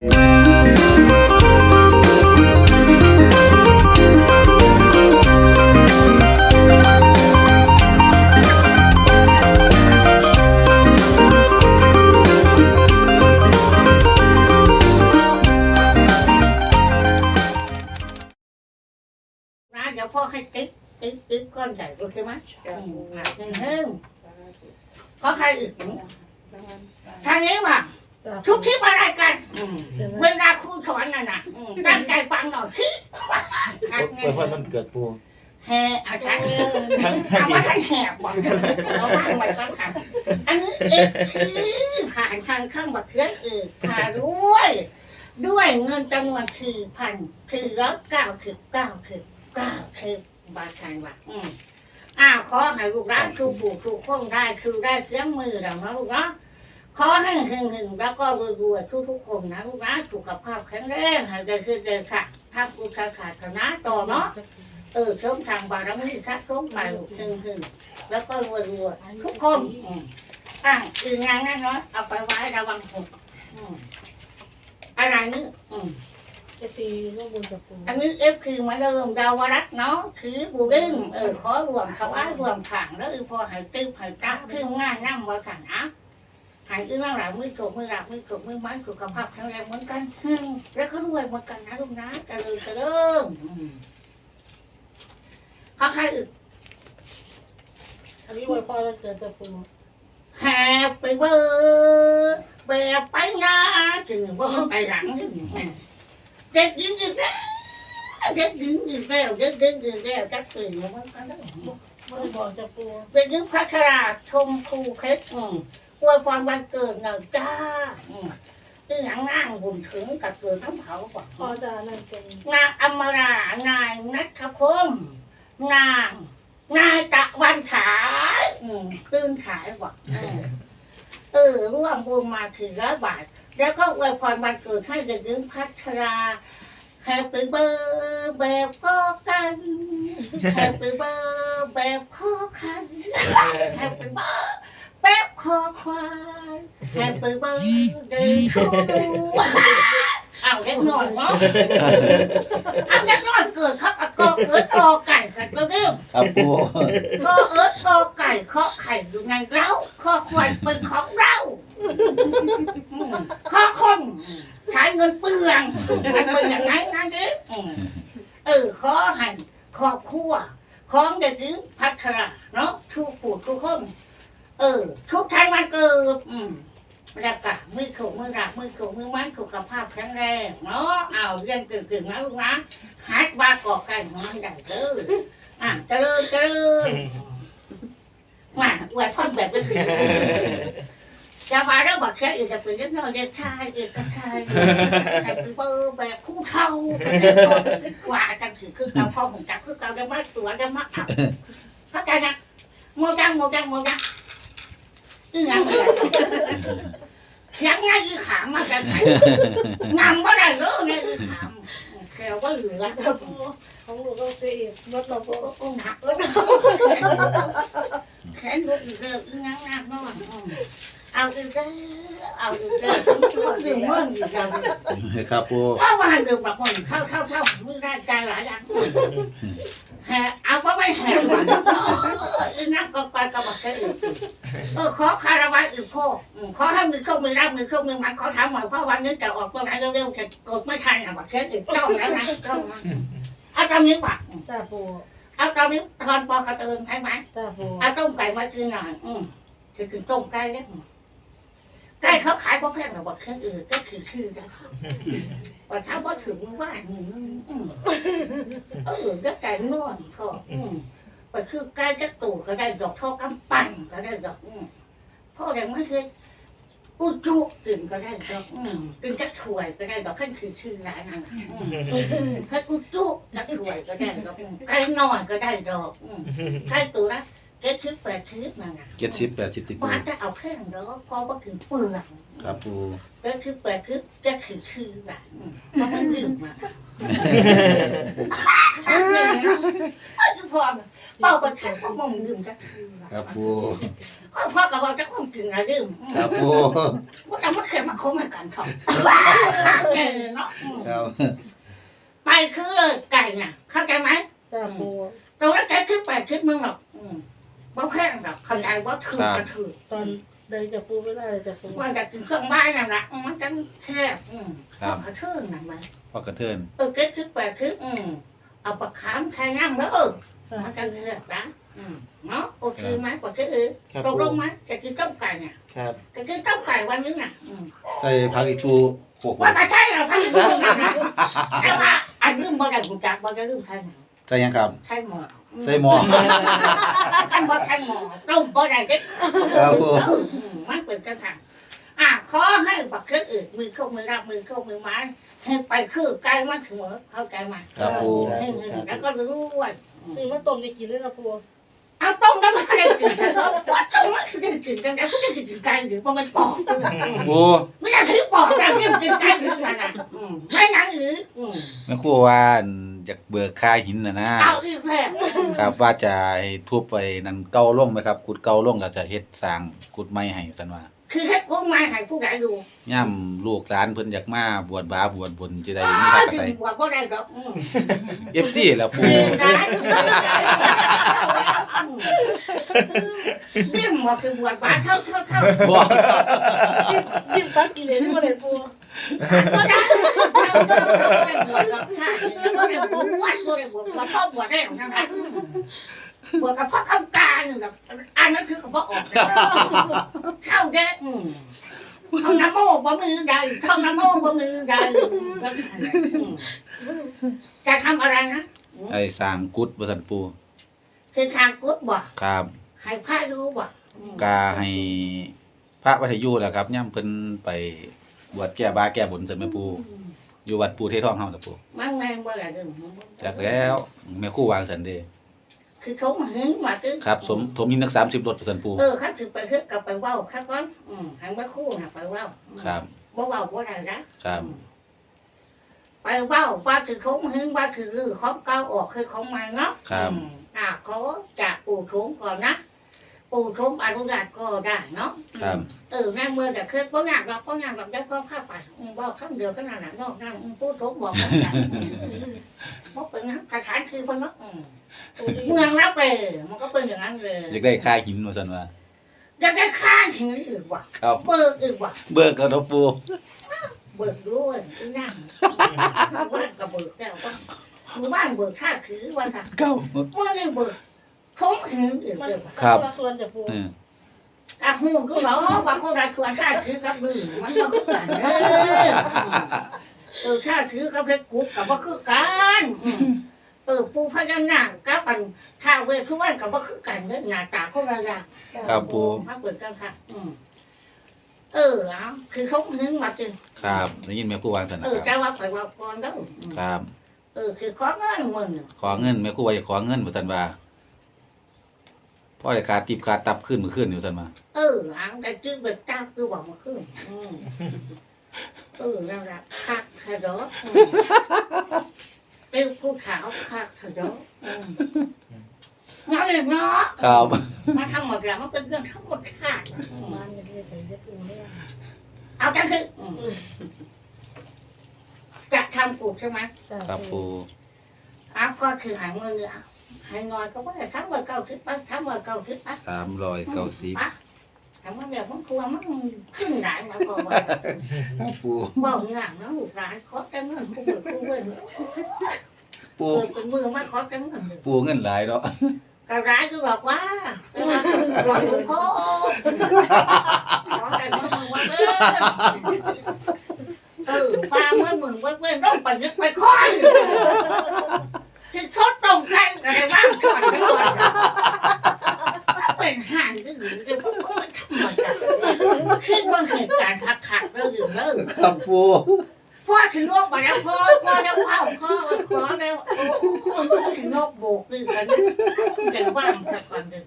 นะเดี๋ยวพ่อให้ติ๊กติ๊กติ๊กก้อนใหญ่โอเคไหมอืมอะหนึ่งหนึ่งเพราะใครอีกทางนี้ว่า ทุกคลิปอะไรกันอืมเวลาครูสอนน่ะนะอืมตั้งใจฟังหน่อยสิทักไงเปิดวันมันเกิดปูแห่อาจารย์ทั้งทั้งเอาที่ว่าท่านแหบบอกเอาว่างไว้ก่อนค่ะอันนี้เอกคือผ่านทางเครื่องบักเครื่องเอกผ่าด้วย ด้วยเงินจำนวนคือพันคือร้อยเก้าคือเก้าคือเก้าคือบาทคันว่าอืมอ้าวขอให้ลูกร้านถูกปู่ถูกข้องได้คือได้เครื่องมือเราเนาะลูกเนาะ ขอให้หึงหึงๆแล้วก็รวยๆทุกๆคนนะลูกนะสุขภาพแข็งแรงให้ได้คือได้ค่ะทำกุศลขาดนะต่อเนาะเออเสริมทางบารมีทักทุกไปลูกหึงหึงๆแล้วก็รวยรวยๆทุกคนอืมอะคืองานนั้นเนาะเอาไปไว้ระวังหกอืมอะไรนี่อืมเอฟซีร่วมบุญกับปูอันนี้เอฟคือมาเริ่มดาวรักเนาะถือบูดึงเออขอรวมเขาว่ารวมขังแล้วอือพอให้ตื้อให้ตักคืองานนั่งไว้ขังอะใหายอือนั่งหลังมือโกมือหลับมือโกมือไม้สุขภาพแข็งแรงเหมือนกันหึ่งแล้วเขารวยเหมือนกันนะลูกนะจะเริ่มจะเริ่มอืมเขาใครอึอันนี้ไวยพรวันเกิดกับปู Happy birthday ไปนะถึงว่ามันไปหลังนี่เด็กยิงอีกแล้วเด็กยิงอีกแล้วเด็กยิงอีกแล้วจักตื่นแล้วมันก็ได้ไม่ได้บอกจะปูเด็กยิงพัชราชมครูเพชร อวยพรวันเกิดหน่อยจ้าอืมตึงหางนั่งบุญถึงกับเกิดทั้งเขาก่อนพอจะนั่นเป็นนางอมรานายนัทคมนางนายตะวันขายอืมตื่นขายบอกอืมเออร่วมบุญมาถึงร้อยบาท แล้วก็อวยพรวันเกิดให้เด็กหญิงพัชราแฮปปี้เบอร์แบบก็กันแฮปปี้เบอร์แบบข้อคันแฮ ปปี้เบอร์แบบคอควายแฮปปี้เบอร์เดย์ทูดูอ้าวเล็กหน่อยเนาะอ้าวเล็กหน่อยเกิดเขากับกอเกิดกอไก่กันก็เริ่มครับปูก็เอิร์ธก็ไก่เคาะไข่อยู่ในเล้าข้อควายเป็นของเราอืมข้อคนใช้เงินเปลืองมันเป็นอย่างไรนั่นเองอืมเออขอให้ครอบครัวของเด็กหญิงพัฒนาเนาะทุกผู้ทุกคน เออ ทุกท่านวันเกิดอืมแล้วก็มือขู่มือรักมือขู่มือไม้สุขภาพแข็งแรงเนาะเอาเรียนเก่งๆนะลูกนะฮัดว่าก่อไก่ของมันได้เลยอะเจริญเจริญมาอวยพรแบบเป็นสิ่งจะมาแล้วบอกแค่อีกจะเป็นเรื่องน้อยเด็กชายเด็กกระชายใครเป็นเบอร์แบบคู่เท่าว่าจังสือคือเก่าพ่อของจักคือเก่าจะมาตัวจะมาอับเข้าใจยังโมจังโมจังโมจัง อีหยังเนี่ยเสียงไงอีขามมาจากไหนนำก็ได้รู้ไงอีขามแค่ว่าเหลือจะปูของหนูก็เสียอีกรถเราปูโอ้โหหนักแล้วแขนลูกอีกแล้วอีนั่งนั่งนอนอืมเอาอีกแล้วเอาอีกแล้วดื่มมันอีกแล้วครับปูว่าว่าให้ดื่มแบบคนเข้าเข้าเข้ามือได้ใจหลายอย่างแห่เอาว่า ไม่แห่หวานอีนั่งก็กอยกระบอกแค่อื่นเออขอคารวะอีกพ่อขอให้มือเข้ามือรับมือเข้ามือมันขอถามหน่อยเพราะวันนี้จะออกตัวไหนเร็วๆจะกดไม่ทันอะบอกแค่อื่นจ้องแล้วนะจ้องนะเอาตามนี้ป่ะจ้าปูเอาตอนนี้ทอนปอกระเตินใช่ไหมจ้าปูเอาต้มไก่มากินหน่อยอืมคือกินต้มไก่เล็กหน่อย ไก่เขาขายเพราะแพงหรอกว่าเครื่องอื่นก็คือชื่อนะคะว่าถ้าว่าถึงว่าหนึ่งอืมเออก็ไก่นวลพออืมไปคือไก่จะตู่ก็ได้ดอกเท่ากำปั้นก็ได้ดอกอืมพ่อแดงไม่เคยอุจุกินก็ได้ดอกอืมกินจะถวยก็ได้ดอกขั้นคือชื่อร้านนั่นน่ะอืมให้กูจุจะถวยก็ได้ดอกอืมใครนอนก็ได้ดอกอืมใครตัวละ เจ็ดชิบแปดชิบนั่นน่ะเจ็ดสิบแปดสิบติปูว่าจะเอาแค่นั้นแล้วพอว่าถึงเปลือกครับปูเจ็ดชิบแปดชิบจะถือชื่อแบบอืมเพราะมันดื่มมาชักเลยนะไอ้ที่พอเป้าไปแข่งพวกมึงดื่มจะถือแบบครับปูพ่อกับว่าจะคงกินอะไรดื่มอืมครับปูว่าแต่ว่าเคยมาคบมากันเขาแกครับไปคือเลยไก่น่ะเข้าใจไหมจ้าปูตรงนั้นแค่คิดแปดคิดมึงหรอกอืม บ่แพงหรอกเข้าใจว่าถือกระถือตอนใดจะปูไม่ได้เลยจ้าปูว่าจะกินเครื่องบ้านนั่นแหละมันจะแคบอืมครับ กระเทือนนั่นไหมพ่อกระเทินเออคิดคิดแปดคิดอืมเอาปากขามใครนั่งแล้วเออจ้ามันจะแคบนะอืมเนาะโอเคไหมกว่าคิดเออครับตกลปูงไหมจะกินต้มไก่เนี่ยครับจะกินต้มไก่วันนึงน่ะอืม ใส่ผักอีตูโขกว่าจะใช่เหรอพันธุ์นะแต่ว่าอันลืมบ่ได้กูจักบ่จะลืมใช่ไหมใส่หยังครับใช่หมอใส่หม้อท่านบ่ใช่หมอต้มบ่ได้เด็ดครับผมเอออืมมันเป็นกันค่ะอะขอให้บักเครื่องอื่นมือเข้ามือรับมือเข้ามือไม้ให้ไปคือไกลมันถึงเหมือเข้าใจไหมครับปูให้เงินแล้วก็รู้ว่าซื้อมาต้มได้กินเลยนะปู เอาต้มแล้วมันก็ได้กินแต่ก็ว่าต้มมันคือได้กินกันแล้วก็ได้กินไก่หรือว่ามันปอกปูไม่ได้ถือปอกแต่เรียกกินไก่หรือมันอะอืมไม่นั่งอืออืมแม่ครูว่าอยากเบิกค่าหินนะนะเอาอีกแล้วครับว่าจะให้ทุบไปนั่นเก่าลงไหมครับขุดเก่าลงแล้วจะเฮ็ดสร้างขุดไม้ให้ซั่นว่า คือให้กุ้งมาให้ผู้ใดดูย่ำลูกหลานเพิ่นอยากมาบวชบาบวชบุญสิได้อ๋มีอพักอาถึศัยงบวชบ่ได้ดอกอืม FC แล้วปูเรียนได้เรียนได้ เรียนหมอคือบวชบาเท่าเท่าเท่าบ่ยิ้มตักกิเลยที่มาเลยปูก็ได้เท่าเท่าเท่าได้บวชก็ได้บวชบวชก็ได้บวชบวชชอบวชได้ของนั่นบวชกับพ่อคำการแบบอันนั้นคือกับพ่อออกเข้าได้อืมท่องน้ำโมบ่มือใดท่องน้ำโมบ่มือใดจะทำอะไรนะไอ้สางกุดบ่ซั่นปูคือทางกุศบ่ครับ ให้พระรู้บ่กาให้พระวัทยุแหละครับย่ำเพิ่นไปบวชแก้บาแก้บุญซั่นแม่ปูอยู่วัดปูเททองเฮาล่ะปูมันแม่งบ่ละดึงจักแล้วแม่ครูวางซั่นเด้คือเขาหึงว่าคือครับ สมสมยินนัก30รถซั่นปูเออเขาถือไปคือกับไปเว้าเขาก่อนอืมให้มาคู่น่ะไปเว้าครับบ่เว้าบ่ได้นะ ครับไปเว้าว่าคือเขาหึงว่าคือลือของเก่าออกคือของใหม่เนาะครับ อืมอ่าเขาจะปู่โถงก่อนนะ ปู่โถงอนุญาตก็ได้เนาะครับ เออแม่เมื่อจะคือบ่อยากหรอกบ่อยากหรอกได้พ่อพาไปอืมบ่คำเดียวก็นั่นน่ะนอกนั้นอืมปู่โถงบอกว่าจะอืมบ่เป็นนะสถานคือเพิ่นเนาะอืมปูนี่เมืองรับเลยมันก็เป็นอย่างนั้นเลยอยากได้ค่าหินว่าซั่นว่าอยากได้ค่าหินอีกว่ะครับเบิกอีกว่ะ เบิกเอาเนาะปูเบิกด้วยอีนั่งบ้านก็เบิกแล้วก็หมู่บ้านเบิกค่าถือว่าค่ะครับ เมื่อนี่เบิก ทงหินอีกมันเลยว่ะครับ นละส่วนจ้ะปูเอออะหูก็เหรอว่าคนรักชวนค่าถือกับลือมันก็คือกันเออเออค่าถือกับเพชรกุ๊กกับว่าคือกันอืมเออปูพญานาคกับอันท้าวเวทคือวันกับว่าคือกันเนี่ยหน้าตาคนละอย่าง ครับปูมาเปิดกันค่ะ อืม เออเอาคือเขาหึงมาจนครับได้ยินแม่ครูวางซั่นเอนะอคจะรับว่าไปว่าก่อนแล้วอืมครับ เออ คือขอเงินมึงขอเงินแม่ครูว่าจะขอเงินว่าซั่นว่า พ่อจะขาดติบขาดตับขึ้นมื้อคืนอยู่ซั่นว่าเออเอาแต่จื้อเบิดเจ้าคือบอกมาขึ้นอืมเออนั่นแหละคักขะดอกอืมเป็นผู้ขาวคักขะดอกอืมเนาะเองเนาะครับ มาทำหมดแล้วมันเป็นเรื่องทั้งหมดค่ะอืมมันยังไม่ไปเย็บปูเนี่ยเอาจังคืออืมจะทำปลูกใช่ไหมจ้าครับปู อ้าวก็คือหายมือเนี่ ยหายงอยก็ว่าทั้งวันเก้าทิศปะทั้งวันเก้าทิศปะ390ปะทั้งวันเดียวมันกลัวมันขึ้นหลายมาพอว่าครับปูบอกงานนะลูกหลานขอแต่เงินผู้เบิกผู้เว้นปูเปิดเป็นมือมาขอแต่เงินปูเงินหลายเนาะกระร้ายก็บอกว่าแต่ว่าขอหลวงพ่อขอแต่เงินมึงว่าเว้นเออฟ้าเมื่อมึงว่าเว้นต้องไปยึดไปคอย ที่ทดตรงกันก็ได้บ้างก่อนไม่ก่อนเป็นห่างก็อยู่เดี๋ยวพวกมันทำมันคิดว่าเหตุการณ์ขัดๆเรื่องอื่นเรื่องครับปูพ่อถึงงอกมาแล้วพ่อพ่อแล้วพ่อพ่อขอแล้วถึงงอกโบกดื้อกันเดี๋ยวว่างสักก่อนเดี๋ยว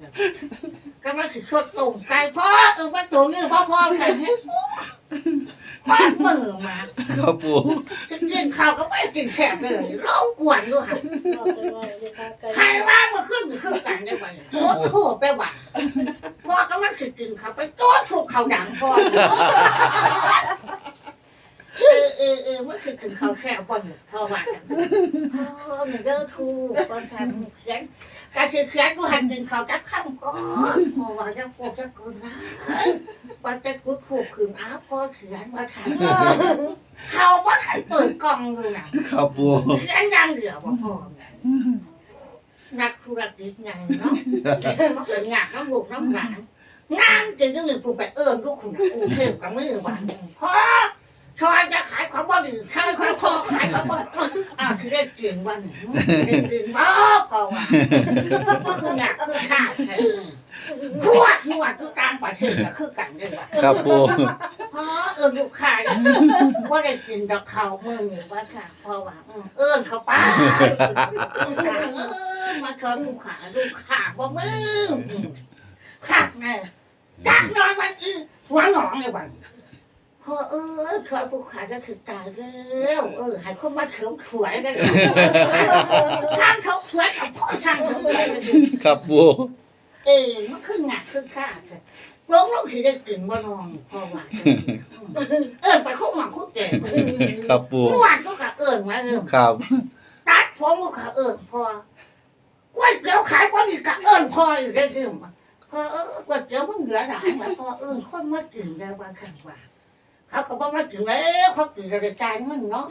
ก็มาถึงชดตรงไกลพ่อเออมาตัวนี้พ่อพ่อฉันให้มามือมาครับปูจะ กินข้าวก็ไม่กินแคบเลยร้องกวนด้วยค่ะเอาไปไว้ในกาไก่ใครว่ามาขึ้นขึ้นกันได้ไหมโต๊ะถูกไปว่ะพ่อกำลังจะกินข้าวไปโต๊ะถูกเขาดังพ่อ เออเออเออมันคือถึงเขาแค่บนพอว่ากันพ่อหนูเด้อครูบนทางเขียนการคือเขียนกูหันดึงเขาจักข้ามก่อนพอว่าจะโกจะเกินนะว่าจะกูถูกขืนอ้าพอเขียนว่าทางเขาว่าทันเปิดกล่องดูนะครับปูเขียนยังเดียวว่าพอนักธุรกิจไงเนาะมันเป็นงานน้ำลูกน้ำหลานงานจริงจังหนึ่งกูไปเอิญก็คุณอูเทพกับมือหวันพ่อ ชอยจะขายของบ่ดีขายของพอขายของบ่อ้าวคือได้กินวันได้กินบ่พอว่าคือหนักคือขาดขวดนวดคือการประเทศก็คือกันได้ว่าครับปูพอเอิญลูกค้าว่าได้กินดอกเขาเมื่อหนึ่งว่าค่ะเพราะว่าเอิญเขาป้าเอิญมาเคิลูกค้าลูกค้าบ่มือขาดแน่ดักนอนมันอือหัวหนองเลยวัน พอเออเคยผู้ขายก็คือตายแล้วเออให้คนมาเถิมขวยกันทางเขาขวยกับพ่อทางเขาขวยกันดิครับปูเออมันขึ้นหนักขึ้นข้าเลยลงลงสิได้กลิ่นบ่นองพอว่าเออไปคุกหมังคุกแก่ครับปูเมื่อวานก็กะเอิญมาเอิญครับตัดผมก็กะเอิญพอกล้วยเตี๋ยวขายพอดีกะเอิญพออีกได้ดื่มพอเออกล้วยเตี๋ยวมันเหลือหลายมาพอเอิญคนมากินได้ว่าขันว่า เขาก็บอกมาถึงแล้วเขาตื่นเราได้จ่ายเงินเนาะ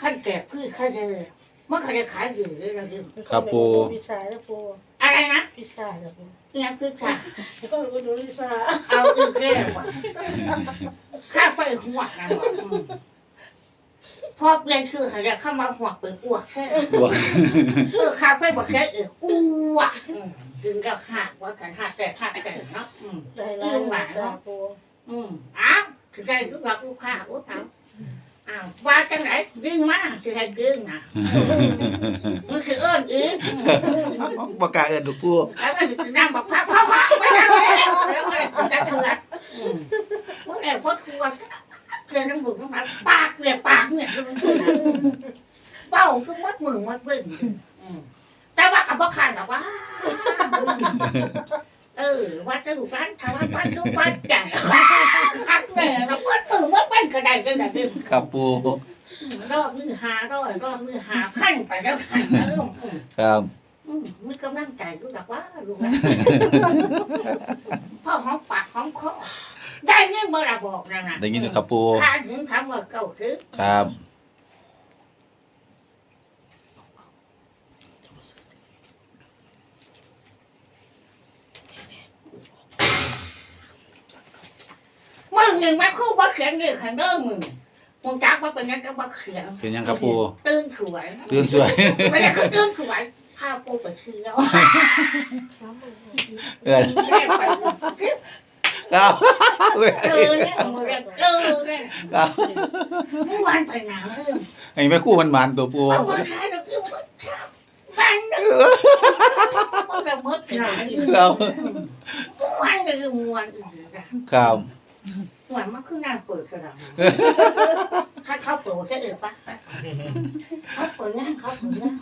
ขั้นแก่พืชขั้นเลยมันเขาจะขายอยู่เลยเราดิพิชาแล้วปูอะไรนะพิชาแล้วปูเนี่ยคือค่ะแล้วก็รู้ดูพิชาเอาอีกแล้วว่ะค่าไฟหัวนะว่ะอืมพอเปลี่ยนชื่อให้แล้วเข้ามาหัวเป็นอ้วกแค่ บวกเออค่าไฟบอกแค่เอออ้วกอืมถึงเราหักว่ากันหักแต่หักแต่เนาะอืม ได้แล้วจ้าปูอืมอ้าว คือได้ลูกรักลูกค้าโอ้เอาอ้าวว่าจังไหนดึงมาสิให้ดึงนะมันคือเอิ้นอีกอืมประกล้าศเอินลูกปูแล้วมันคือนั่งบอกพ่อพ่อพ่อไปนั่งเลยแล้วมันจะเถื่อนอืมพวกแอบพวกทัวร์เถื่อนน้ำบุกน้ำมันปากเปียกปากเนี่ยคือมันเถื่อนเบ้าคือมัดมือมัดเบิ่งอืมแต่ว่ากับว่าขันหรอกว่า เออวัดจะดูร้านทวัดวัดทุกวัดใหญ่ขันแม่เราวัดมือมัดเบิ่งก็ได้ก็ได้ดึงครับปูรอบมือหาร้อยรอบมือหาพันไปแล้วพันแล้วลูกอืมครับอืมมีกำลังใจรู้จักว่าลูกนะพ่อหอมปากหอมคอได้เงินบ่ละบอกนะนะได้ยินอยู่ครับปูค่าถึงคำว่าเก่าคือครับ มึงหนึ่งมาคู่บ่เขียนเรื่องขังเด้อมึงมึงจักว่าเป็นยังก็บ่เขียนเป็นยังครับปูตื่นถวยตื่นสวยไม่ได้คือตื่นถวยพาปูไปเที่ยวเอินแม่ไปเที่ยวครับเอิ้นเจอเนี่ยมึงเรียกเจอเนี่ยครับเมื่อวานไปหนาเรื่องไอ้แม่คู่มันหมานตัวปูเอามาใช้เราคือมันชอบมันนึกมันแบบมดหนาอยู่ครับมันก็คือมวนอื่นนะครับ หวานมันคือนางเปิดกระดังถ้าเขาเปิดแค่เออปะเขาเปิดงานเขาเปิดงาน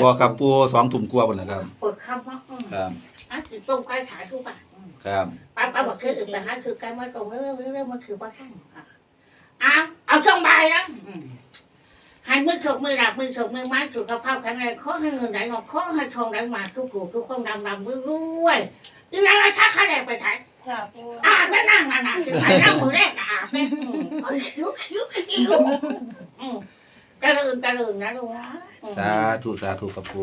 บัวครับปูสองถุ่มกลัวหมดแล้วครับ เปิดคำว่าอืมครับอะติดตรงใกล้ถ่ายทุกบาทอืมครับป้าป้าบอกแค่เออแต่ฮะคือการมาตรงเรื่อยๆเรื่อยๆมันคือว่าท่านอะเอาเอาช่องใบนะอืมให้มือถกมือหลับมือถกมือไม้สุขภาพแข็งแรงขอให้เงินไหลออกขอให้ทองไหลมาทุกผู้ทุกคนดำดำรวยๆอีนั่นละถ้าข้าแดงไปถ่าย จ้าปูอาบแม่นั่งนั่นน่ะคือไปนั่งมือแรกก็อาบแม่อืมเอาคิ้วคิ้วคิ้วอืมกระเริงกระเริงนะลูกนะอืมสาธุสาธุครับปู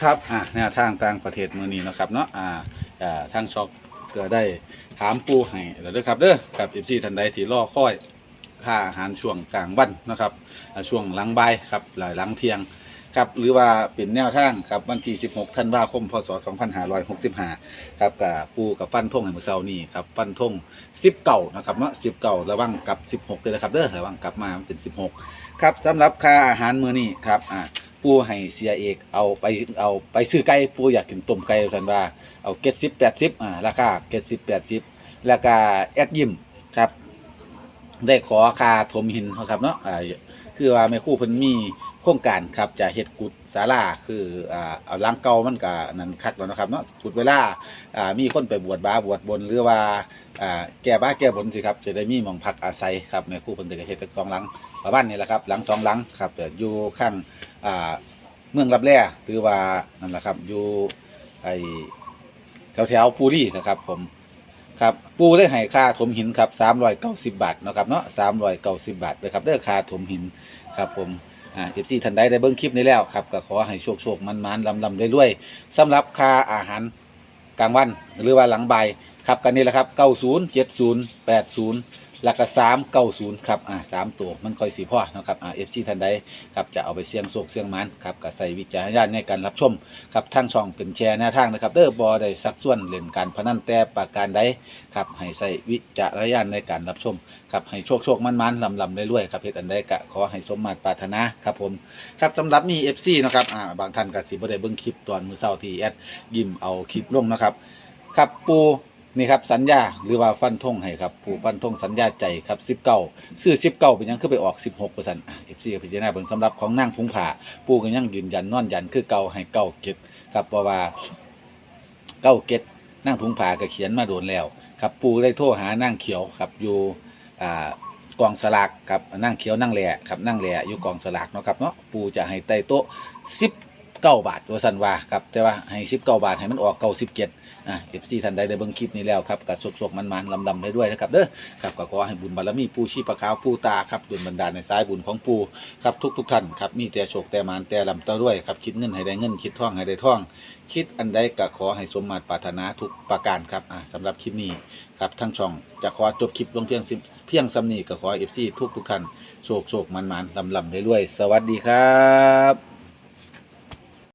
ครับอะแนวทางต่างประเทศมือนี้เนาะครับเนาะอ่าอ่าทางช็อกก็ได้ถามปูให้แล้วเด้อครับเด้อกับ FC ท่านใดที่รอคอย ค่าอาหารช่วงกลางวันนะครับช่วงหลังบ่ายครับหลายหลังเที่ยงครับหรือว่าเป็นแนวทางครับวันที่ 16 ธันวาคม พศ 2565 ครับกับปูกับฟันทงให้มือเช้านี้ครับฟันทง10เก่านะครับเนาะ10เก่าระวังกับ 16ด้วยนะครับเด้อระวังกลับมาเป็น 16 ครับสำหรับค่าอาหารมื้อนี้ครับอ่าปูให้เสียเอกเอาไปเอาไปซื้อไก่ปูอยากกินต้มไก่สันว่าเอาเก็ดสิบแปดสิบอ่าราคาเก็ดสิบแปดสิบแล้วก็แอดยิมครับ ได้ขอคาถมหินเขาครับเนาะอ่าคือว่าแม่ครู่เพิ่นมีโครงการครับจะเฮ็ดกุดศาลาคืออ่าเอาหลังเก่ามันก็นั่นคักแล้วนะครับเนาะกุดเวลาอ่ามีคนไปบวชบาบวชบนหรือว่าอ่าแก้บ้าแก้บนสิครับจะได้มีหม่องพักอาศัยครับในครู่เพิ่นก็จะเฮ็ดทั้งสองหลังประมาณนี้แหละครับหลังสองหลังครับแต่อยู่ข้างอ่าเมืองรับแร่หรือว่านั่นแหละครับอยู่ไอแถวแถวๆปูรี่นะครับผม ครับปูได้ให้ค่าถมหินครับ390บาทเนาะครับเนาะ390บาทเลยครับได้ค่าถมหินครับผมอ่าเอฟซีทันไดได้เบิ้งคลิปนี้แล้วครับก็ขอให้โชคโชคมันมันลำลำรวยๆสำหรับค่าอาหารกลางวันหรือว่าหลังบ่ายครับกันนี่แหละครับ90 70 80แแล้วก็390ครับอ่าสามตัวมันค่อยสีพ่อนะครับอ่า FC ท่านใดครับจะเอาไปเสี่ยงโชคเสี่ยงมันครับก็ใส่วิจารณญาณในการรับชมครับทางช่องเป็นแชร์แนวทางนะครับเด้อบอได้สักส่วนเล่นการพนันแต่ประการใดครับให้ใส่วิจารณญาณในการรับชมครับให้โชคโชคมันมันลำลำรวยๆครับเฮ็ดอันใดก็ขอให้สมมาตรปรารถนาครับผมครับสำหรับมี FC นะครับอ่าบางท่านก็สิบ่ได้เบิ่งคลิปตอนมื้อเช้าที่แอดยิ้มเอาคลิปลงนะครับครับปู นี่ครับสัญญาหรือว่าฟันธงให้ครับปูฟันธงสัญญาใจครับ19ซื้อ19เป็นยังคือไปออก16%อะ FC ก็พิจารณาเบิ่งสำหรับของนางพุงผาปูก็ยังยืนยันนอนยันคือเก่าให้เก่าเก็บครับเพราะว่าเก้าเก็ดนั่งถุงผาก็เขียนมาโดนแล้วครับปูได้โทรหานั่งเขียวครับอยู่อ่ากองสลากครับนั่งเขียวนั่งแหล่ครับนั่งแหล่อยู่กองสลากเนาะครับเนาะปูจะให้ไต่โต๊ะสิบ เก้าบาทว่าสันว่าครับแต่ว่าให้สิบเก้าบาทให้มันออกเก้าสิบเจ็ดอะเอฟซีท่านใดได้เบิ่งคลิปนี้แล้วครับกับสกๆมันๆลำๆได้ด้วยนะครับเด้อครับก็ขอให้บุญบารมีปูชีพขาวปูตาครับดุลบันดาลในสายบุญของปูครับทุกทุกๆท่านครับมีแต่โชคแต่มานแต่ลำเต้าด้วยครับคิดเงินให้ได้เงินคิดท่องให้ได้ท่อง คิดอันใดก็ขอให้สมมาตรปรารถนาทุกประการครับอ่าสำหรับคลิปนี้ครับทั้งช่องจะขอจบคลิปลงเพียงสิเพียงสำนีก็ขอเอฟซีทุกทุกๆท่านโชคโชคมันมันลำลำรวย สวัสดีครับ